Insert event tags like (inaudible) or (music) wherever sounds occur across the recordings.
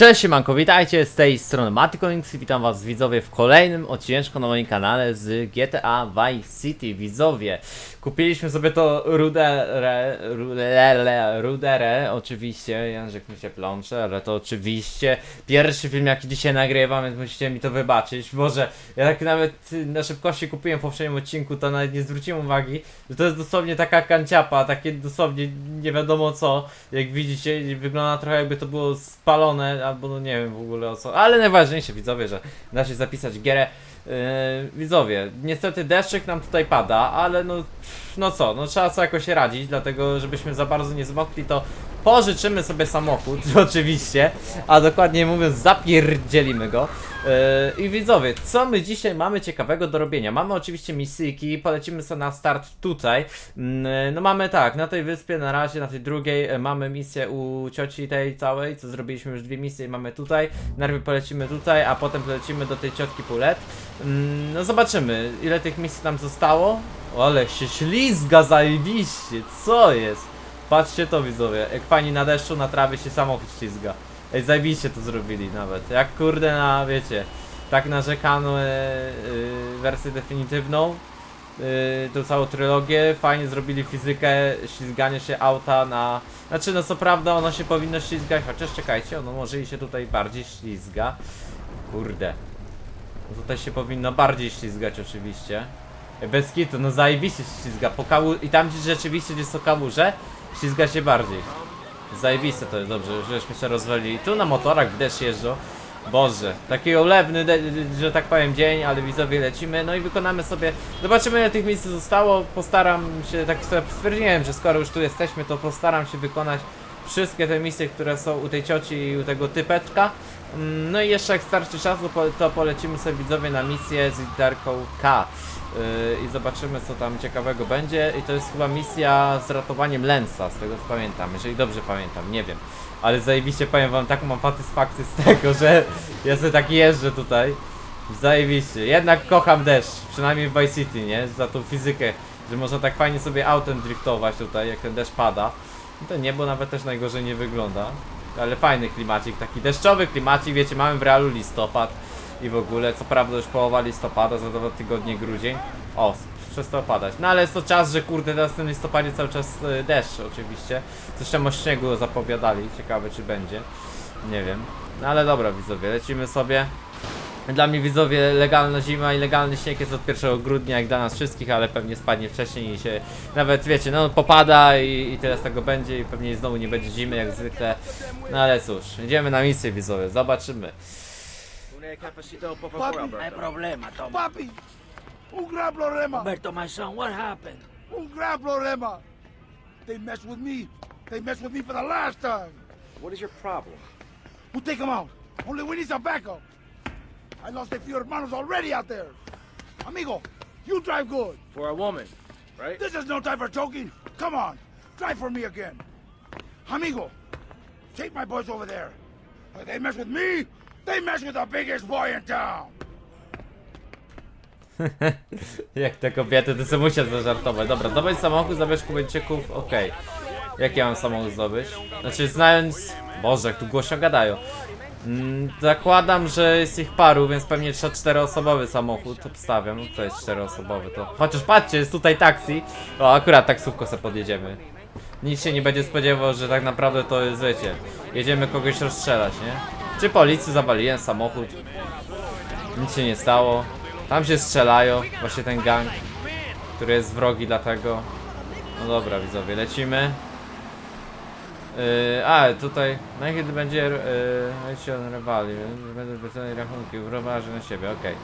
Cześć siemanko, witajcie z tej strony Matykonix i witam was widzowie w kolejnym odcineczku na moim kanale z GTA Vice City widzowie. Kupiliśmy sobie to ruderę, ruderę, ruderę oczywiście, Język mi się plącze, ale to oczywiście pierwszy film jaki dzisiaj nagrywam, więc musicie mi to wybaczyć. Boże, ja tak nawet na szybkości kupiłem w poprzednim odcinku, to nawet nie zwróciłem uwagi, że to jest dosłownie taka kanciapa, takie dosłownie nie wiadomo co, jak widzicie, wygląda trochę jakby to było spalone, albo no nie wiem w ogóle o co, ale najważniejsze widzowie, że da się zapisać gierę. Yy, widzowie, niestety deszczyk nam tutaj pada, ale no, no co, no trzeba sobie jakoś radzić, dlatego żebyśmy za bardzo nie zmokli, to pożyczymy sobie samochód, (laughs) oczywiście, a dokładnie mówiąc zapierdzielimy go. Yy, I widzowie, co my dzisiaj mamy ciekawego do robienia? Mamy oczywiście misyjki, polecimy sobie na start tutaj. Mm, No mamy tak, na tej wyspie na razie, na tej drugiej e, mamy misję u cioci tej całej, co zrobiliśmy już dwie misje i mamy tutaj. Najpierw polecimy tutaj, a potem polecimy do tej ciotki Pulet. Mm, No zobaczymy, ile tych misji nam zostało. Ale się ślizga zajebiście, co jest? Patrzcie to widzowie, jak fajnie na deszczu, na trawie się samochód ślizga. Ej, zajebiście to zrobili nawet. Jak kurde na, wiecie, tak narzekano e, e, wersję definitywną, e, tą całą trylogię, fajnie zrobili fizykę ślizgania się auta na... Znaczy, no co prawda ono się powinno ślizgać, chociaż czekajcie, ono może i się tutaj bardziej ślizga. Kurde. No Tutaj się powinno bardziej ślizgać oczywiście. Bez kitu, no zajebiście się ślizga. Po. I tam gdzie rzeczywiście, gdzie są kałuże, ślizga się bardziej. Zajebiste to jest, dobrze, żeśmy się rozwalili. Tu na motorach w deszcz jeżdżą. Boże, taki olewny, de- że tak powiem, dzień, ale widzowie lecimy, no i wykonamy sobie, zobaczymy ile tych miejsc zostało, postaram się, tak sobie stwierdziłem, że skoro już tu jesteśmy, to postaram się wykonać wszystkie te misje, które są u tej cioci i u tego typeczka. Mm, No i jeszcze jak starczy czasu, to polecimy sobie widzowie na misję z literką K. Yy, I zobaczymy co tam ciekawego będzie i to jest chyba misja z ratowaniem Lensa, z tego co pamiętam, jeżeli dobrze pamiętam, nie wiem. Ale zajebiście powiem wam, taką mam satysfakcję z (laughs) tego, że ja sobie tak jeżdżę tutaj. Zajebiście. Jednak kocham deszcz, przynajmniej w Vice City, nie? Za tą fizykę, że można tak fajnie sobie autem driftować tutaj, jak ten deszcz pada. No To niebo nawet też najgorzej nie wygląda. Ale fajny klimacik, taki deszczowy klimacik, wiecie, mamy w realu listopad i w ogóle, co prawda już połowa listopada, za dwa tygodnie grudzień. O, przestał padać. No ale jest to czas, że kurde, teraz w tym listopadzie cały czas y, deszcz oczywiście. Zresztą o śniegu zapowiadali, ciekawe czy będzie. Nie wiem. No ale dobra widzowie, lecimy sobie. Dla mnie widzowie legalna zima i legalny śnieg jest od 1 grudnia jak dla nas wszystkich, ale pewnie spadnie wcześniej i się nawet wiecie, no popada i, i tyle z tego będzie i pewnie znowu nie będzie zimy jak zwykle. No ale cóż, idziemy na misję widzowie, zobaczymy. Un cafecito, por Papi. favor, No hay Alberto. problema, Tom. Papi, un gran problema. Humberto, my son, what happened? Un gran problema. They messed with me. They messed with me for the last time. What is your problem? We'll take them out. Only we need some backup. I lost a few hermanos already out there. Amigo, you drive good. For a woman, right? This is no time for joking. Come on, drive for me again. Amigo, take my boys over there. If they mess with me, they mess with the biggest boy in town. (laughs) Jak te kobiety, to sobie musiał zażartować. Dobra, zdobyć samochód, zabierz kubeńczyków, okej. Jak ja mam samochód zdobyć? Znaczy, znając... Boże, jak tu głośno gadają. Mm, zakładam, że jest ich paru, więc pewnie trzeba czteroosobowy samochód obstawiam. No to jest czteroosobowy, to... Chociaż patrzcie, jest tutaj taksi. O, akurat taksówką sobie podjedziemy. Nikt się nie będzie spodziewał, że tak naprawdę to jest, wiecie, jedziemy kogoś rozstrzelać, nie? Czy policji zawaliłem samochód? Nic się nie stało. Tam się strzelają, właśnie ten gang, który jest wrogi dlatego. No dobra widzowie, lecimy. Yy, a, tutaj, no i kiedy będzie, yy, on rywali, yy, będą wycenione rachunki, uważaj na siebie, okej.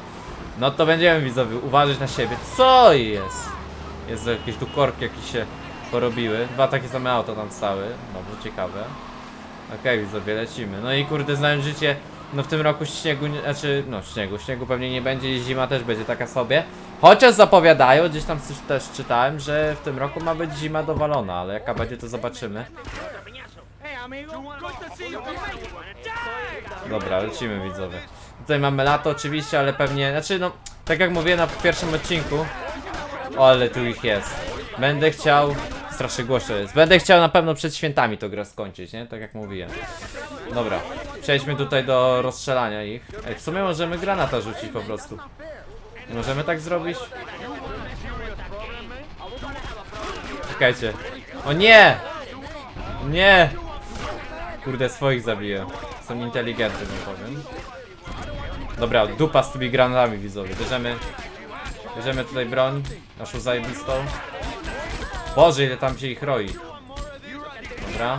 No to będziemy widzowie, uważać na siebie. Co jest? Jest jakieś tu jakieś się porobiły. Dwa takie same auto tam stały. Dobrze, ciekawe. Okej, widzowie, lecimy. No i kurde, znając życie, no w tym roku śniegu, nie, znaczy, no śniegu, śniegu pewnie nie będzie i zima też będzie taka sobie. Chociaż zapowiadają, gdzieś tam też- czytałem, że w tym roku ma być zima dowalona, ale jaka będzie to zobaczymy. Dobra, lecimy widzowie. Tutaj mamy lato oczywiście, ale pewnie, znaczy no, tak jak mówiłem na pierwszym odcinku, o, ale tu ich jest. Będę chciał, strasznie głośno jest, będę chciał na pewno przed świętami to grę skończyć, nie? Tak jak mówiłem. Dobra, Przejdźmy tutaj do rozstrzelania ich. Ej, w sumie możemy granata rzucić po prostu. Nie możemy tak zrobić? Czekajcie. O nie! Nie! Kurde, swoich zabiję. Są inteligentni, nie powiem. Dobra, dupa z tymi granatami widzowie. Bierzemy, bierzemy tutaj broń, naszą zajebistą. Boże, ile tam się ich roi. Dobra.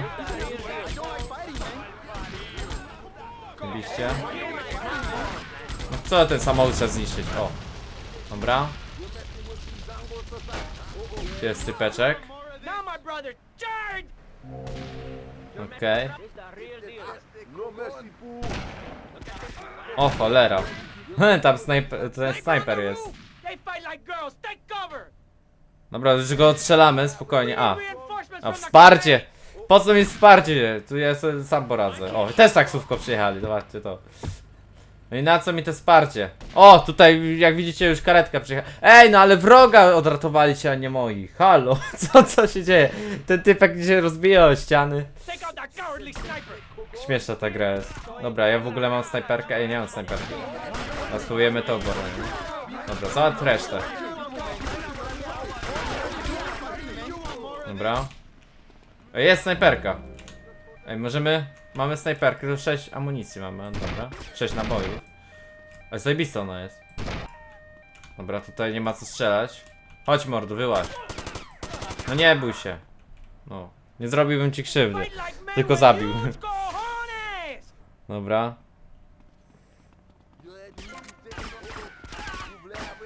Oczywiście. No co ten samochód trzeba zniszczyć? O. Dobra. Gdzie jest typeczek? Okej. Deal. O cholera. (laughs) Tam snajper, ten snajper jest. They fight like girls. Take cover. Dobra, już go odstrzelamy, spokojnie. A, a wsparcie! Po co mi wsparcie? Tu ja sobie sam poradzę. O, też taksówko przyjechali, zobaczcie to. No i na co mi to wsparcie? O, tutaj jak widzicie już karetka przyjechała. Ej, no ale wroga odratowaliście, a nie moi. Halo, (laughs) co, co się dzieje? Ten typek się rozbija o ściany. Śmieszna ta gra jest. Dobra, ja w ogóle mam snajperkę. Ej, nie mam snajperki. A spróbujemy to oborę. Dobra, załatw resztę. Dobra. Ej, jest snajperka. Ej, możemy... Mamy snajperkę, to 6 amunicji mamy, dobra. 6 nabojów. Ej, zajebista ona jest. Dobra, tutaj nie ma co strzelać. Chodź mordu, wyłaź. No nie bój się. No, nie zrobiłbym ci krzywdy. Tylko zabił. (laughs) Dobra.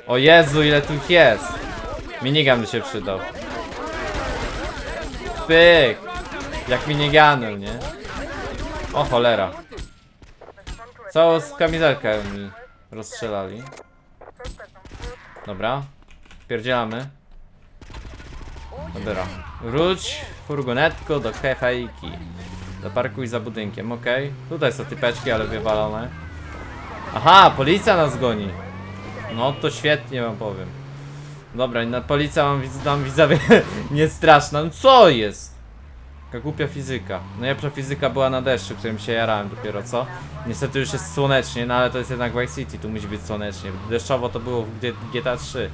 O Jezu, ile tu jest! Minigun by się przydał. Pyk! Jak miniganem, nie? O cholera. Całą z kamizelkę mi rozstrzelali. Dobra. Pierdzielamy. Dobra. Wróć furgonetko do kefejki. Zaparkuj za budynkiem, okej. Tutaj są typeczki, ale wywalone. Aha, policja nas goni. No to świetnie wam powiem. Dobra, na policja mam, widz- nam widzowie (laughs) nie straszna. No co jest? Taka głupia fizyka. Najlepsza fizyka była na deszczu, którym się jarałem dopiero, co? Niestety już jest słonecznie, no ale to jest jednak Vice City, tu musi być słonecznie. Deszczowo to było w GTA 3.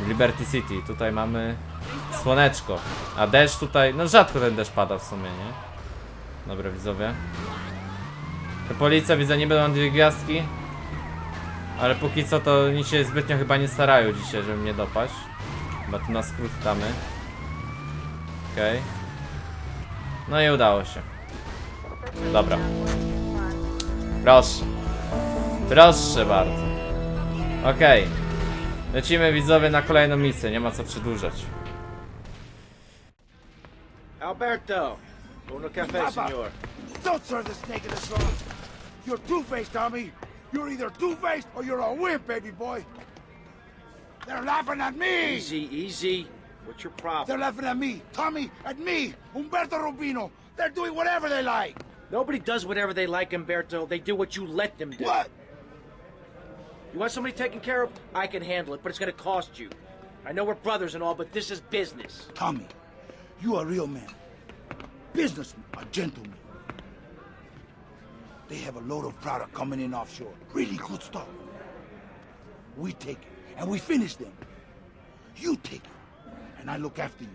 W Liberty City, tutaj mamy słoneczko. A deszcz tutaj, no rzadko ten deszcz pada w sumie, nie? Dobra, widzowie. To policja, widzę, niby mam dwie gwiazdki. Ale póki co to oni się zbytnio chyba nie starają dzisiaj, żeby mnie dopaść. Chyba tu na skrót damy. Okej. No i udało się. Dobra. Proszę. Proszę bardzo. Okej. Lecimy widzowie na kolejną misję, nie ma co przedłużać. Alberto! Uno cafe, senor. Don't serve the snake in the straw. You're two-faced, Tommy. You're either two-faced or you're a wimp, baby boy. They're laughing at me. Easy, easy. What's your problem? They're laughing at me, Tommy, at me, Umberto Rubino. They're doing whatever they like. Nobody does whatever they like, Umberto. They do what you let them do. What? You want somebody taken care of? I can handle it, but it's gonna cost you. I know we're brothers and all, but this is business. Tommy, you are a real man. Businessman, a gentleman. They have a load of product coming in offshore. Really good stuff. We take it, and we finish them. You take it, and I look after you.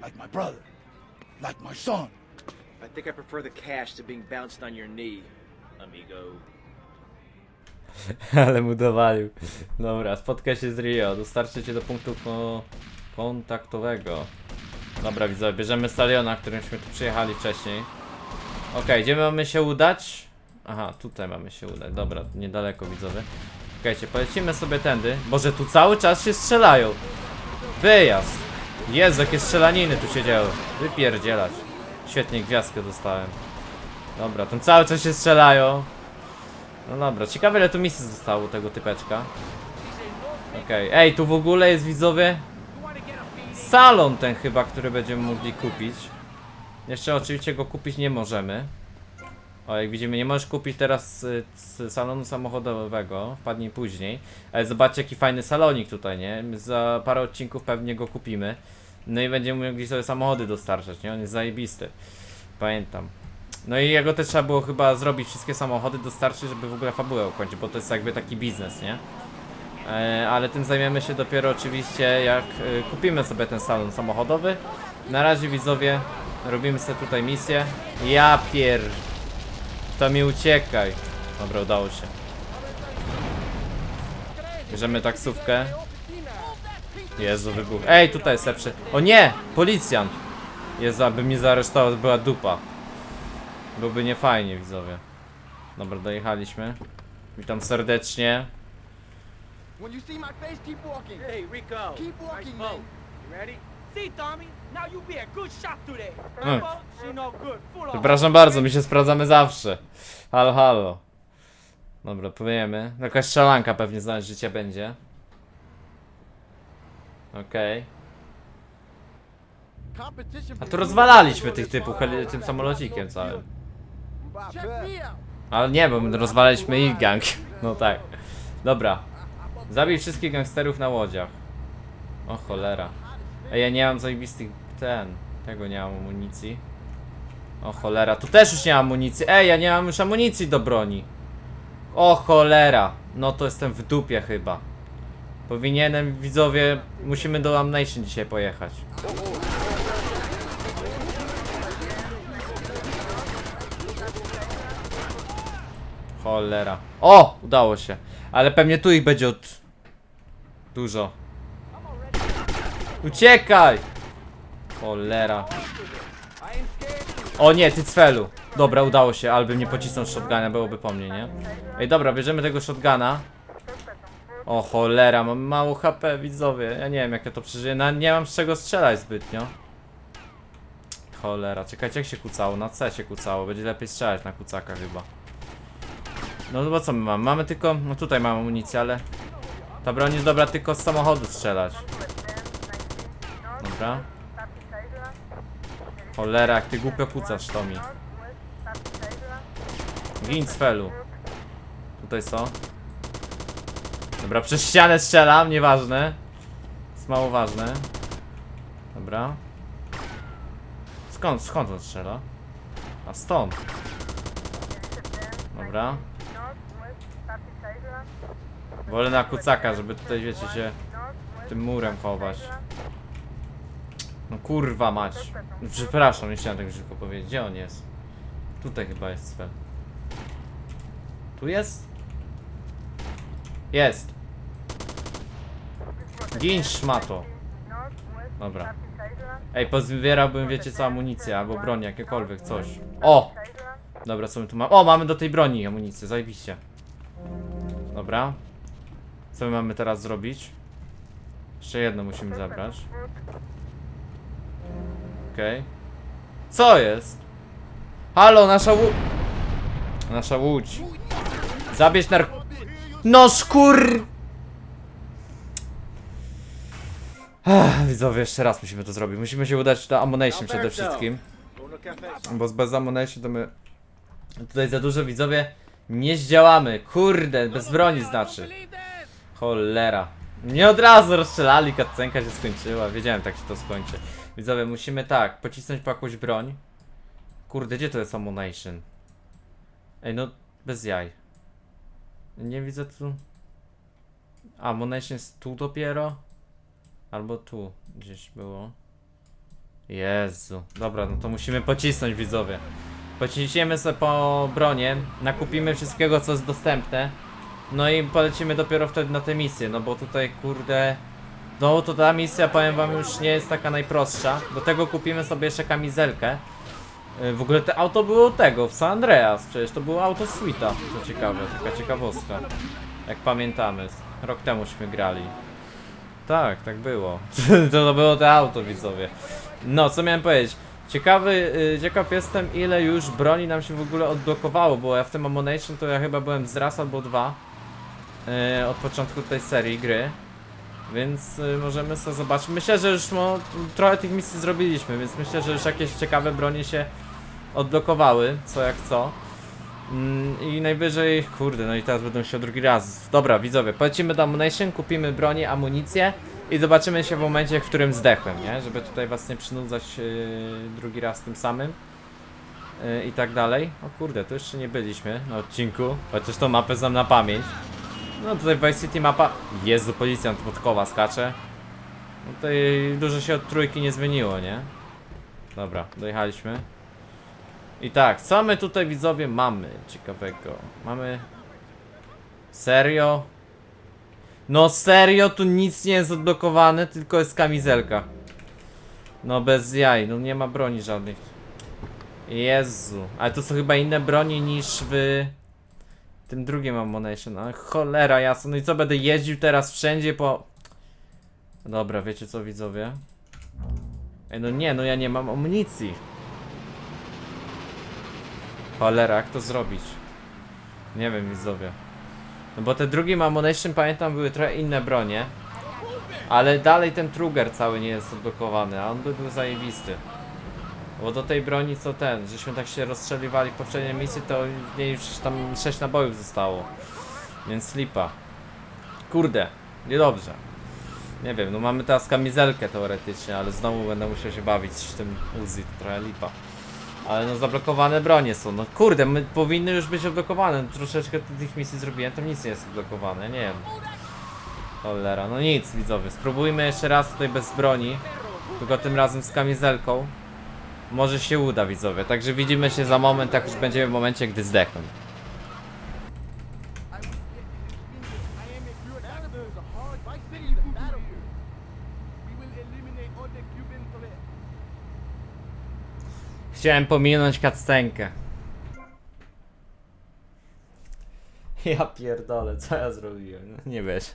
Like my brother. Like my son. I think I prefer the cash to being bounced on your knee, amigo. (laughs) Ale mu dowalił. Dobra, spotkaj się z Rio. Dostarczę cię do punktu ko kontaktowego. Dobra, widzowie, bierzemy staliona, którymśmy tu przyjechali wcześniej. Okej, gdzie mamy się udać? Aha, tutaj mamy się udać. Dobra, niedaleko widzowie. Czekajcie, polecimy sobie tędy. Boże, tu cały czas się strzelają. Wyjazd. Jezu, jakie strzelaniny tu się działy. Wypierdzielać. Świetnie gwiazdkę dostałem. Dobra, tam cały czas się strzelają. No dobra, ciekawe ile tu misji zostało tego typeczka. Okej, ej, tu w ogóle jest widzowie salon ten chyba, który będziemy mogli kupić. Jeszcze oczywiście go kupić nie możemy. O, jak widzimy, nie możesz kupić teraz y, z salonu samochodowego, wpadnij później. Ale zobaczcie jaki fajny salonik tutaj, nie? My Za parę odcinków pewnie go kupimy. No i będziemy mogli sobie samochody dostarczać, nie? On jest zajebisty. Pamiętam. No i jego też trzeba było chyba zrobić wszystkie samochody, dostarczyć, żeby w ogóle fabułę ukończyć, bo to jest jakby taki biznes, nie? E, ale tym zajmiemy się dopiero oczywiście jak e, kupimy sobie ten salon samochodowy. Na razie widzowie, robimy sobie tutaj misję. Ja pier... To mi uciekaj. Dobra, udało się. Bierzemy taksówkę. Jezu, wybuch. Ej, tutaj jest lepszy. O nie! Policjant! Jezu, aby mnie zaaresztował, to była dupa. Byłby niefajnie, widzowie. Dobra, dojechaliśmy. Witam serdecznie. When you see my face, keep walking. Hey, Rico. Keep walking, nice man. You ready? See, Tommy? Hmm. No of. Przepraszam bardzo, my się sprawdzamy zawsze. Halo, halo. Dobra, powiemy. Jakaś strzelanka pewnie znaleźć życia będzie. Okej. A tu rozwalaliśmy tych typów heli- tym samolocikiem całym. Ale nie, bo my rozwalaliśmy ich gang. (laughs) No tak. Dobra. Zabij wszystkich gangsterów na łodziach. O cholera. Ej, ja nie mam zajebistych... ten... Tego nie mam amunicji. O cholera, tu też już nie mam amunicji. Ej, ja nie mam już amunicji do broni. O cholera. No to jestem w dupie chyba. Powinienem, widzowie, musimy do Amnation dzisiaj pojechać. Cholera. O! Udało się. Ale pewnie tu ich będzie od... Dużo. Uciekaj! Cholera. O nie, ty cfelu. Dobra, udało się, ale bym nie pocisnął shotguna, byłoby po mnie, nie? Ej, dobra, bierzemy tego shotguna. O cholera, mam mało HP, widzowie. Ja nie wiem, jak ja to przeżyję. Na, nie mam z czego strzelać zbytnio. Cholera, czekajcie, jak się kucało? Na C się kucało. Będzie lepiej strzelać na kucaka chyba. No bo co my mamy? Mamy tylko... No tutaj mamy amunicję, ale... Ta broń jest dobra tylko z samochodu strzelać. Dobra. Cholera, jak ty głupio kucasz, Tomi. Gin z felu. Tutaj co? Dobra, przez ścianę strzelam, nieważne. Jest mało ważne. Dobra. Skąd, skąd on strzela? A stąd. Dobra. Wolę na kucaka, żeby tutaj, wiecie, się tym murem chować. No kurwa mać. No, przepraszam, nie chciałem tak szybko powiedzieć. Gdzie on jest? Tutaj chyba jest Sven. Tu jest? Jest. Gin szmato. Dobra. Ej, pozbierałbym, wiecie co, amunicję albo broń, jakiekolwiek, coś. O! Dobra, co my tu mamy? O, mamy do tej broni amunicję, zajebiście. Dobra. Co my mamy teraz zrobić? Jeszcze jedno musimy zabrać. Okej. Co jest? Halo, nasza łódź. Nasza łódź. Zabierz nar... No szkur... Ach, widzowie, jeszcze raz musimy to zrobić. Musimy się udać do Ammunition przede wszystkim. Bo z bez Ammunition to my... Tutaj za dużo widzowie nie zdziałamy. Kurde, bez broni znaczy. Cholera. Nie od razu rozstrzelali, katcenka się skończyła. Wiedziałem, tak się to skończy. Widzowie, musimy tak, pocisnąć po jakąś broń. Kurde, gdzie to jest ammunition? Ej, no, bez jaj. Nie widzę tu. Ammunition jest tu dopiero? Albo tu gdzieś było. Jezu. Dobra, no to musimy pocisnąć, widzowie. Pociśniemy sobie po bronie, nakupimy wszystkiego, co jest dostępne. No i polecimy dopiero wtedy na tę misję, no bo tutaj kurde... No to ta misja, powiem wam, już nie jest taka najprostsza. Do tego kupimy sobie jeszcze kamizelkę. Yy, W ogóle to auto było tego, w San Andreas, przecież to było auto Suita. Co ciekawe, taka ciekawostka. Jak pamiętamy, rok temuśmy grali. Tak, tak było. (laughs) to, to było to auto, widzowie. No, co miałem powiedzieć? Ciekawy, yy, ciekaw jestem ile już broni nam się w ogóle odblokowało, bo ja w tym Ammunition to ja chyba byłem z raz albo dwa yy, od początku tej serii gry. Więc y, możemy sobie zobaczyć. Myślę, że już no, trochę tych misji zrobiliśmy, więc myślę, że już jakieś ciekawe bronie się odblokowały, co jak co. Mm, I najwyżej, kurde, no i teraz będę się drugi raz. Dobra, widzowie, polecimy do Ammunition, kupimy bronię, amunicję i zobaczymy się w momencie, w którym zdechłem, nie? Żeby tutaj was nie przynudzać yy, drugi raz tym samym. yy, i tak dalej. O kurde, to jeszcze nie byliśmy na odcinku, chociaż tą mapę znam na pamięć. No tutaj Vice City mapa, Jezu, policjant podkowa skacze. No tutaj dużo się od trójki nie zmieniło, nie? Dobra, dojechaliśmy. I tak, co my tutaj widzowie mamy ciekawego? Mamy... Serio? No serio, tu nic nie jest odblokowane, tylko jest kamizelka. No bez jaj, no nie ma broni żadnych. Jezu, ale to są chyba inne broni niż w tym drugim Ammunition. No cholera jasno, no i co będę jeździł teraz wszędzie po... Dobra, wiecie co widzowie? Ej, no nie, no ja nie mam amunicji. Cholera, jak to zrobić? Nie wiem widzowie. No bo te drugim Ammunition pamiętam były trochę inne bronie. Ale dalej ten Truger cały nie jest odblokowany, a on by był zajebisty. Bo do tej broni co ten, żeśmy tak się rozstrzeliwali w poprzedniej misji, to w niej już tam 6 nabojów zostało. Więc lipa. Kurde, niedobrze. Nie wiem, no mamy teraz kamizelkę teoretycznie, ale znowu będę musiał się bawić z tym Uzi, to trochę lipa. Ale no zablokowane bronie są, no kurde, my powinny już być odblokowane, troszeczkę tych misji zrobiłem, to nic nie jest odblokowane, nie wiem. Cholera, no nic widzowie, spróbujmy jeszcze raz tutaj bez broni, tylko tym razem z kamizelką. Może się uda widzowie, także widzimy się za moment, jak już będziemy w momencie, gdy zdechnę. Chciałem pominąć kactenkę. (laughs) Ja pierdolę, co ja zrobiłem? No, nie wiesz.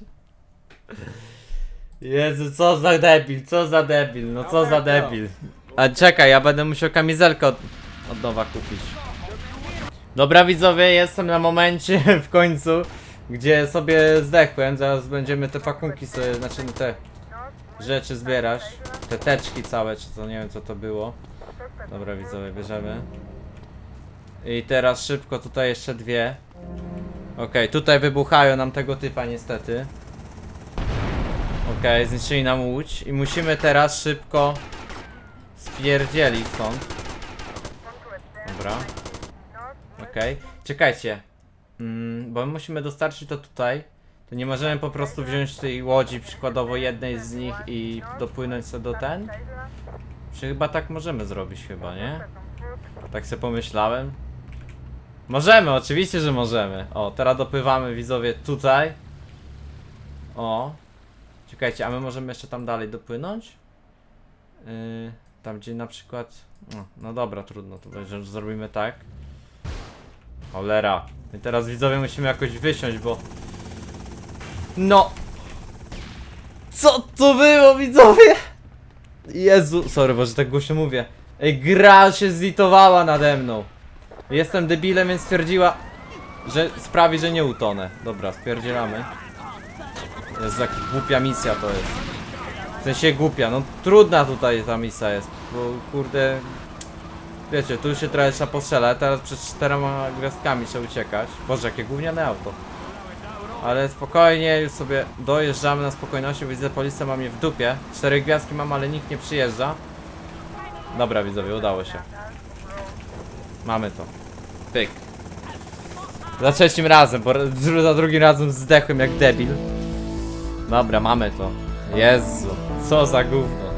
Jezu, co za debil, co za debil, no co za debil. A czekaj, ja będę musiał kamizelkę od, od nowa kupić. Dobra widzowie, jestem na momencie (laughs) w końcu, gdzie sobie zdechłem. Zaraz będziemy te pakunki sobie, znaczy te rzeczy zbierać. Te teczki całe, czy to nie wiem co to było. Dobra widzowie, bierzemy. I teraz szybko tutaj jeszcze dwie. Okej, tutaj wybuchają nam tego typa niestety. Okej, zniszczyli nam łódź i musimy teraz szybko spierdzielić stąd. Dobra. Okej, czekajcie. Mm, bo my musimy dostarczyć to tutaj. To nie możemy po prostu wziąć tej łodzi przykładowo jednej z nich i dopłynąć sobie do ten? Czy chyba tak możemy zrobić chyba, nie? Tak sobie pomyślałem. Możemy, oczywiście, że możemy. O, teraz dopływamy widzowie tutaj. O. Czekajcie, a my możemy jeszcze tam dalej dopłynąć? Yy, tam gdzie na przykład... No, no dobra, trudno, to będzie, że zrobimy tak. Cholera. I teraz widzowie musimy jakoś wysiąść, bo... No! Co to było widzowie? Jezu, sorry, bo że tak głośno mówię. Ej, gra się zlitowała nade mną. Jestem debilem, więc stwierdziła, że sprawi, że nie utonę. Dobra, spierdzielamy. Jest jaka głupia misja to jest. W sensie głupia, no trudna tutaj ta misja jest, bo kurde... Wiecie, tu się trochę trzeba postrzelać, teraz przed czterema gwiazdkami trzeba uciekać. Boże, jakie gówniane auto. Ale spokojnie, już sobie dojeżdżamy na spokojności, widzę policja ma mnie w dupie. Cztery gwiazdki mam, ale nikt nie przyjeżdża. Dobra widzowie, udało się. Mamy to. Pyk. Za trzecim razem, bo za drugim razem zdechłem jak debil. Dobra, mamy to. Jezu, co za gówno.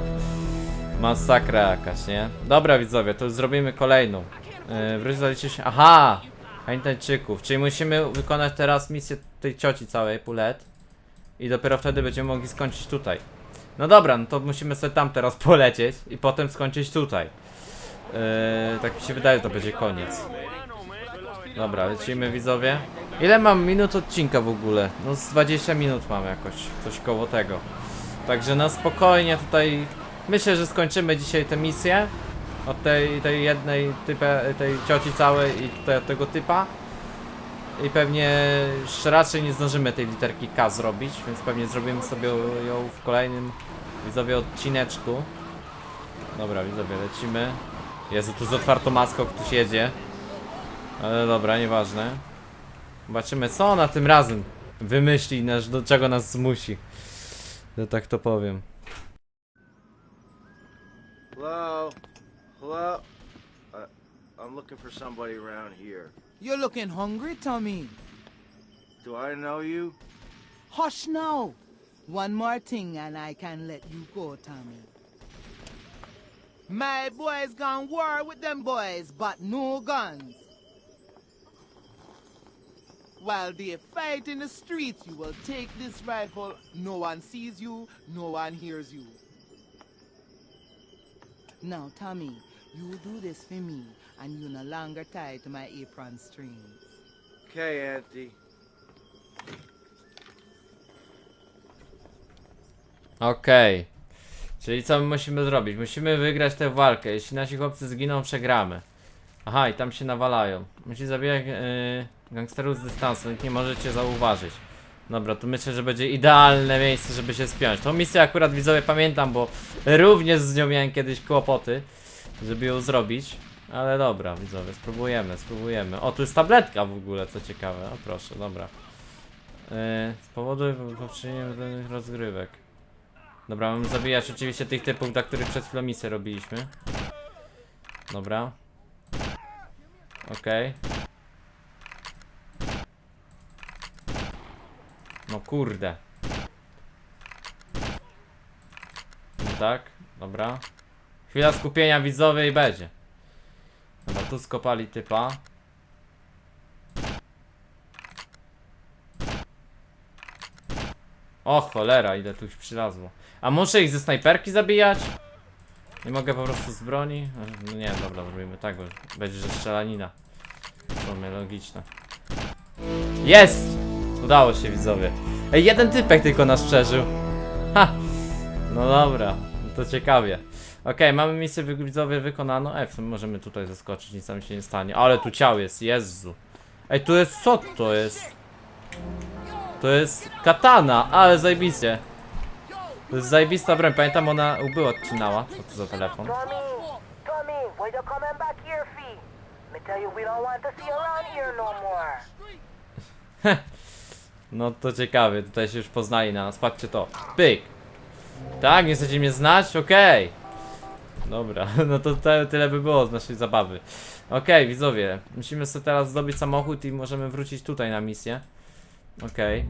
Masakra jakaś, nie? Dobra widzowie, to zrobimy kolejną. Yy, wróć zaliczy się... Aha! Hańtańczyków, czyli musimy wykonać teraz misję tej cioci całej, Pulet. I dopiero wtedy będziemy mogli skończyć tutaj. No dobra, no to musimy sobie tam teraz (laughs) polecieć i potem skończyć tutaj. Yy, tak mi się wydaje, to będzie koniec. Dobra, lecimy widzowie. Ile mam minut odcinka w ogóle? No z 20 minut mam jakoś, coś koło tego. Także na spokojnie tutaj myślę, że skończymy dzisiaj tę misję. Od tej, tej jednej typę, tej cioci całej i tutaj od tego typa. I pewnie już raczej nie zdążymy tej literki K zrobić, więc pewnie zrobimy sobie ją w kolejnym widzowie odcineczku. Dobra, widzowie, lecimy. Jezu, tu z otwartą maską ktoś jedzie. Ale dobra, nieważne. Zobaczymy, co ona tym razem wymyśli, nasz, do czego nas zmusi. Że tak to powiem. Hello? Hello? Uh, I'm looking for somebody around here. You're looking hungry, Tommy. Do I know you? Hush now. One more thing and I can let you go, Tommy. My boys gone war with them boys, but no guns. While they fight in the streets, you will take this rifle. No one sees you, no one hears you. Now, Tommy, you do this for me, and you no longer tied to my apron strings. Okay, Auntie. Okej. Czyli co my musimy zrobić? Musimy wygrać tę walkę. Jeśli nasi chłopcy zginą, przegramy. Aha, i tam się nawalają. Musi zabijać yy, gangsterów z dystansu, nikt nie może cię zauważyć. Dobra, to myślę, że będzie idealne miejsce, żeby się spiąć. Tą misję akurat widzowie pamiętam, bo również z nią miałem kiedyś kłopoty, żeby ją zrobić. Ale dobra, widzowie, spróbujemy, spróbujemy. O, tu jest tabletka w ogóle, co ciekawe. O proszę, dobra. Yy, z powodu danych rozgrywek. Dobra, mamy zabijać oczywiście tych typów, dla których przed chwilą misję robiliśmy. Dobra. Okej. No kurde. No tak, dobra. Chwila skupienia widzowej będzie. Dobra, tu skopali typa. O cholera, ile tu już przylazło. A muszę ich ze snajperki zabijać? Nie mogę po prostu z broni? No nie, dobra, zrobimy tak, bo będzie, że strzelanina. W sumie logiczne. Jest! Udało się widzowie. Ej, jeden typek tylko nas przeżył. Ha! No dobra, to ciekawie. Okej, mamy misję widzowie wykonaną. Ej, w sumie możemy tutaj zaskoczyć, nic nam się nie stanie. Ale tu ciał jest, Jezu. Ej, tu jest, co to jest? To jest katana, ale zajebiście. To jest zajebista broń, pamiętam ona łby odcinała. Co to za telefon? No. (laughs) No to ciekawie, tutaj się już poznali na nas. Patrzcie to. Pyk. Tak, nie chcecie mnie znać? Okej. Dobra, (laughs) no to tyle by było z naszej zabawy. Okej, widzowie, musimy sobie teraz zdobyć samochód i możemy wrócić tutaj na misję. Okej.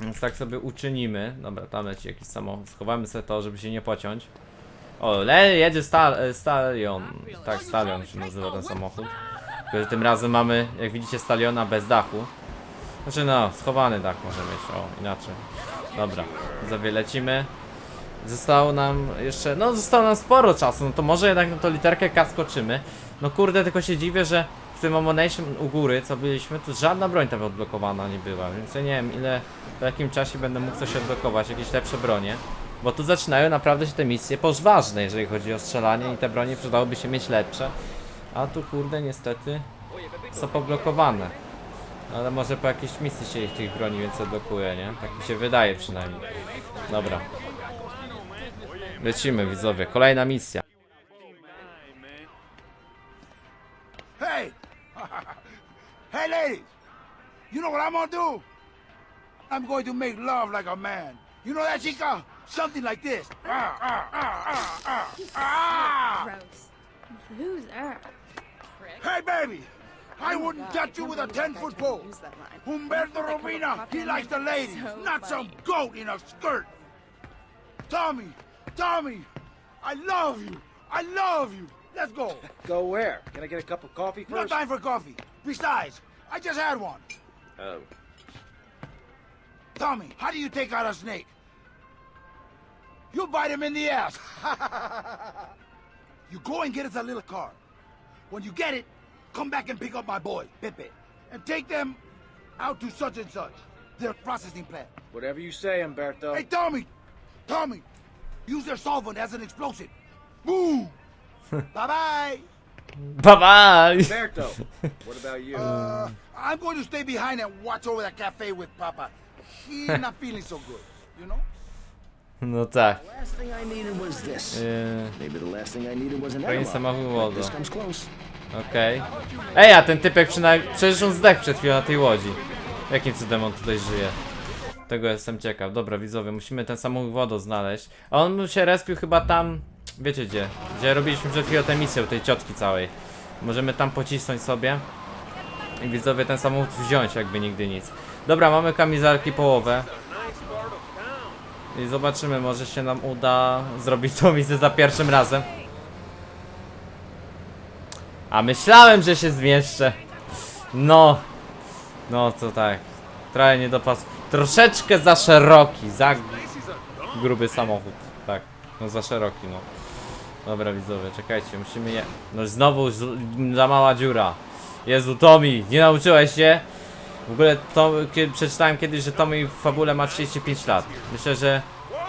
Więc tak sobie uczynimy. Dobra, tam leci jakiś samochód. Schowamy sobie to, żeby się nie pociąć. O, le, jedzie e, stalion. Tak, stalion się nazywa ten samochód. Tylko, że tym razem mamy, jak widzicie, staliona bez dachu. Znaczy no, schowany dach może mieć, o, inaczej. Dobra, sobie lecimy. Zostało nam jeszcze, no zostało nam sporo czasu, no to może jednak na tą literkę K. No kurde, tylko się dziwię, że w tym Ammonation u góry, co byliśmy, to żadna broń tam odblokowana nie była, więc ja nie wiem ile, w jakim czasie będę mógł coś odblokować, jakieś lepsze bronie. Bo tu zaczynają naprawdę się te misje poważne, jeżeli chodzi o strzelanie i te bronie przydałoby się mieć lepsze. A tu kurde niestety są poblokowane. Ale może po jakiejś misji się ich tych broni więcej blokuje, nie? Tak mi się wydaje przynajmniej. Dobra. Lecimy widzowie, kolejna misja. Hey! (laughs) hey, ladies! You know what I'm gonna do? I'm going to make love like a man. You know that, chica? Something like this. Ah, ah, ah, ah, ah, ah. Gross. Who's that? Hey, baby! I wouldn't touch you with a 10-foot pole. Humberto Robina, he likes the (laughs) ladies, not some goat in a skirt. Tommy, Tommy, I love you. I love you. Let's go. Go where? Can I get a cup of coffee first? No time for coffee. Besides, I just had one. Oh. Tommy, how do you take out a snake? You bite him in the ass. (laughs) you go and get us a little car. When you get it, come back and pick up my boy, Pepe, and take them out to such and such, their processing plant. Whatever you say, Umberto. Hey, Tommy! Tommy! Use their solvent as an explosive. Boom! Bye-bye! Bye bye! Umberto, what about you? Uh, I'm going to stay behind and watch over the cafe with Papa. He's (laughs) not feeling so good, you know? No tak. Last thing I needed was this. Yy, Maybe the last thing I needed was an Fajnie airlock. samochód This comes close. Okej. Ej, a ten typek przynajmniej. Przecież on zdechł przed chwilą na tej łodzi. Jakim cudem on tutaj żyje? Tego jestem ciekaw. Dobra, widzowie, musimy ten samochód wodo znaleźć. A on się respił chyba tam. Wiecie gdzie? Gdzie robiliśmy przed chwilą tę misję u tej ciotki całej. Możemy tam pocisnąć sobie. I widzowie ten samochód wziąć jakby nigdy nic. Dobra, mamy kamizelki połowę. I zobaczymy, może się nam uda zrobić tą misję za pierwszym razem. A myślałem, że się zmieszczę. No. No to tak. Trochę nie dopas. Troszeczkę za szeroki, za gruby samochód. Tak, no za szeroki, no. Dobra widzowie, czekajcie, musimy je... No znowu za mała dziura. Jezu, Tommy, nie nauczyłeś się? W ogóle to, kiedy, przeczytałem kiedyś, że Tommy w fabule ma 35 lat. Myślę, że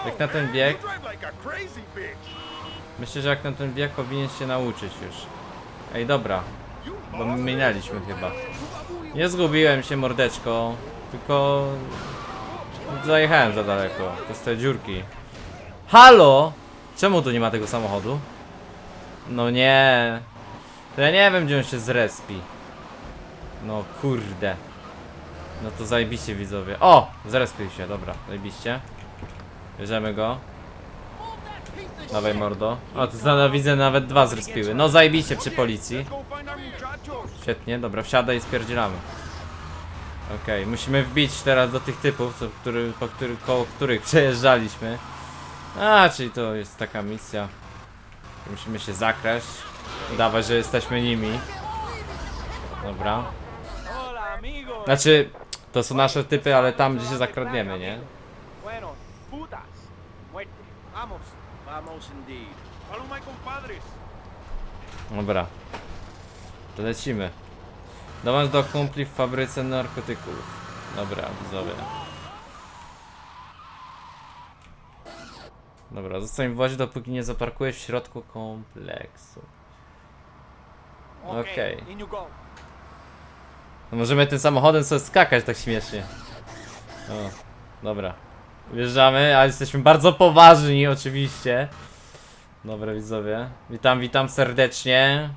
jak na ten wiek... Myślę, że jak na ten wiek powinien się nauczyć już. Ej, dobra. Bo my minęliśmy chyba. Nie zgubiłem się mordeczko, tylko zajechałem za daleko. To z te dziurki. Halo? Czemu tu nie ma tego samochodu? No nie. To ja nie wiem gdzie on się zrespi. No kurde. No to zajebiście widzowie. O! Zrespił się, dobra, zajebiście. Bierzemy go. Dawaj mordo. O, to zna- widzę nawet dwa zrespiły. No zajebiście przy policji. Świetnie, dobra, wsiadaj i spierdzielamy. Okej, musimy wbić teraz do tych typów, co, który, po który, koło których (laughs) przejeżdżaliśmy. A, czyli to jest taka misja. Musimy się zakraść. Udawać, że jesteśmy nimi. Dobra. Znaczy, to są nasze typy, ale tam gdzie się zakradniemy, nie? Dobra. To lecimy. Dołącz do kumpli w fabryce narkotyków. Dobra, widzowie. Dobra, zostań w wozie dopóki nie zaparkujesz w środku kompleksu. Okej. Go. No możemy tym samochodem sobie skakać tak śmiesznie. O, dobra. Wjeżdżamy, a jesteśmy bardzo poważni oczywiście. Dobra widzowie. Witam, witam serdecznie.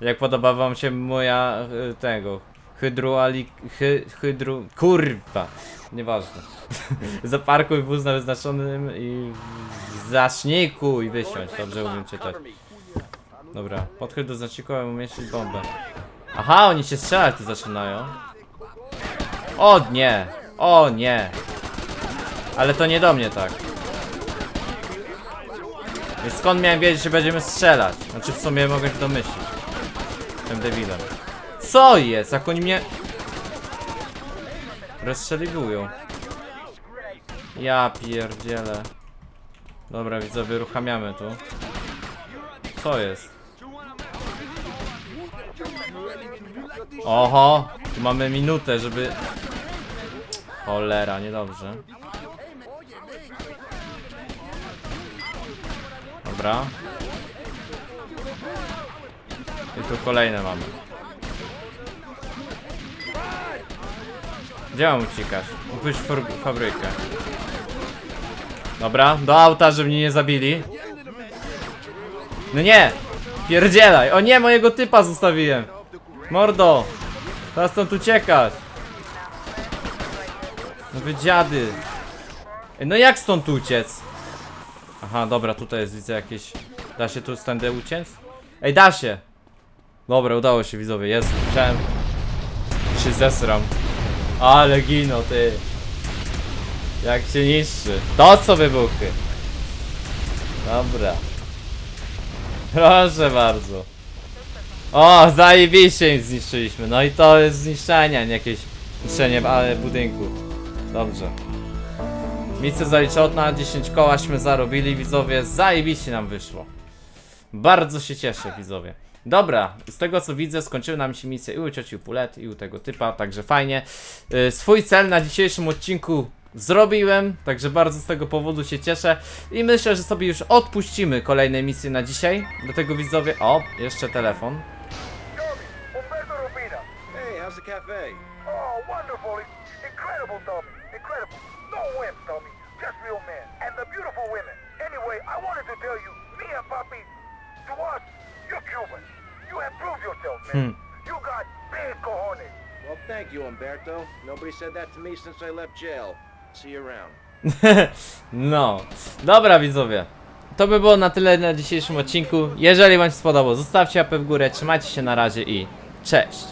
Jak podoba wam się moja y, tego hydroali... Hy, hydru... Kurwa! Nieważne. (laughs) Zaparkuj wóz na wyznaczonym i zacznijku i wysiądź. Dobrze umiem czytać. Dobra, podchyl do znaczniku, aby umieścić bombę. Aha, oni się strzelać tu zaczynają. O nie! O nie! Ale to nie do mnie tak. Więc skąd miałem wiedzieć, że będziemy strzelać? Znaczy w sumie mogę się domyślić. Tym debilem. Co jest? Jak oni mnie... Rozstrzeliwują. Ja pierdzielę. Dobra, widzowie, uruchamiamy tu. Co jest? Oho, tu mamy minutę, żeby... Cholera, niedobrze. Dobra. I tu kolejne mamy. Gdzie mam uciekać? Upuść fur- fabrykę. Dobra, do auta, żeby mnie nie zabili. No nie! Pierdzielaj! O nie, mojego typa zostawiłem! Mordo! Teraz stąd uciekać! No wy dziady! Ej, no jak stąd uciec? Aha, dobra, tutaj jest widzę jakieś... Da się tu stędy uciec? Ej, da się! Dobra, udało się widzowie, jest, chciałem... się zesram. Ale gino, ty! Jak się niszczy. To co wybuchy! Dobra. (laughs) Proszę bardzo. O, zajebiście im zniszczyliśmy. No i to jest zniszczenie, nie jakieś niszczenie ale budynku. Dobrze. Misję zaliczona, 10 kołaśmy zarobili, widzowie, zajebiście nam wyszło. Bardzo się cieszę, widzowie. Dobra, z tego co widzę, skończyły nam się misje i u cioci Pulet, i u tego typa, także fajnie. Y, swój cel na dzisiejszym odcinku zrobiłem, także bardzo z tego powodu się cieszę. I myślę, że sobie już odpuścimy kolejne misje na dzisiaj. Do tego widzowie, o, jeszcze telefon. Hey, how's the cafe? Oh, wonderful. Incredible, Tommy. Incredible. No wimps, Tommy. Just real men. And the beautiful women. Anyway, I wanted to tell you, me and Papi, to us, you're Cuban. You have man. You got big cojones. Well, thank you, Umberto. Nobody said that to me since I left jail. See you around. (laughs) No, dobra widzowie. to by było na tyle na dzisiejszym odcinku. Jeżeli wam się spodobał, zostawcie łapę w górę, trzymajcie się na razie i cześć!